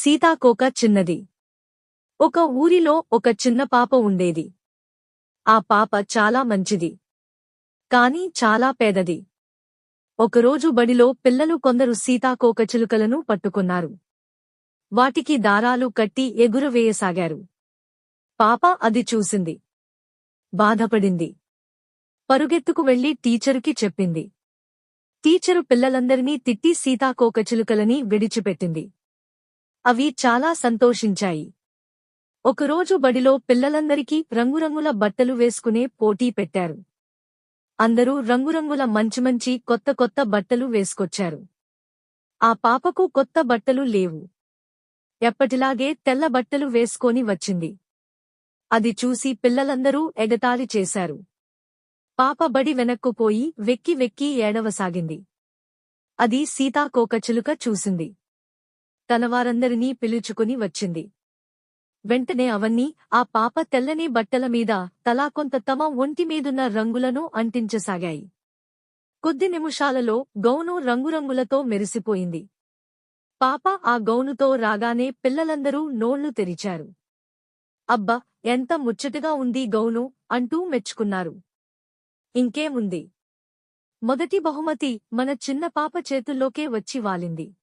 సీతాకోక చిన్నది. ఒక ఊరిలో ఒక చిన్న పాప ఉండేది. ఆ పాప చాలా మంచిది. కాని చాలా పేదది. ఒకరోజు బడిలో పిల్లలు కొందరు సీతాకోకచిలుకలను పట్టుకున్నారు. వాటికి దారాలు కట్టి ఎగురవేయసాగారు పాప అది చూసింది. బాధపడింది. పరుగెత్తుకు వెళ్ళి టీచరుకి చెప్పింది. టీచరు పిల్లలందరినీ తిట్టి సీతాకోకచిలుకలని విడిచిపెట్టింది. అవి చాలా సంతోషించాయి. ఒకరోజు బడిలో పిల్లలందరికీ రంగురంగుల బట్టలు వేసుకునే పోటీ పెట్టారు. అందరూ రంగురంగుల మంచి మంచి కొత్త కొత్త బట్టలు వేసుకొచ్చారు. ఆ పాపకు కొత్త బట్టలు లేవు. ఎప్పటిలాగే తెల్ల బట్టలు వేసుకొని వచ్చింది. అది చూసి పిల్లలందరూ ఎగతాళి చేశారు. పాప బడి వెనక్కుపోయి వెక్కి వెక్కి ఏడవసాగింది. అది సీతాకోకచిలుక చూసింది. తనవారందరినీ పిలుచుకుని వచ్చింది. వెంటనే అవన్నీ ఆ పాప తెల్లని బట్టల మీద తలా కొంత తమ ఒంటిమీదున్న రంగులను అంటించసాగాయి. కొద్ది నిమిషాలలో గౌను రంగురంగులతో మెరిసిపోయింది. పాప ఆ గౌనుతో రాగానే పిల్లలందరూ నోళ్ళు తెరిచారు. అబ్బ ఎంత ముచ్చటగా ఉంది గౌను అంటూ మెచ్చుకున్నారు. ఇంకేముంది? మొదటి బహుమతి మన చిన్న పాప చేతుల్లోకే వచ్చి వాలింది.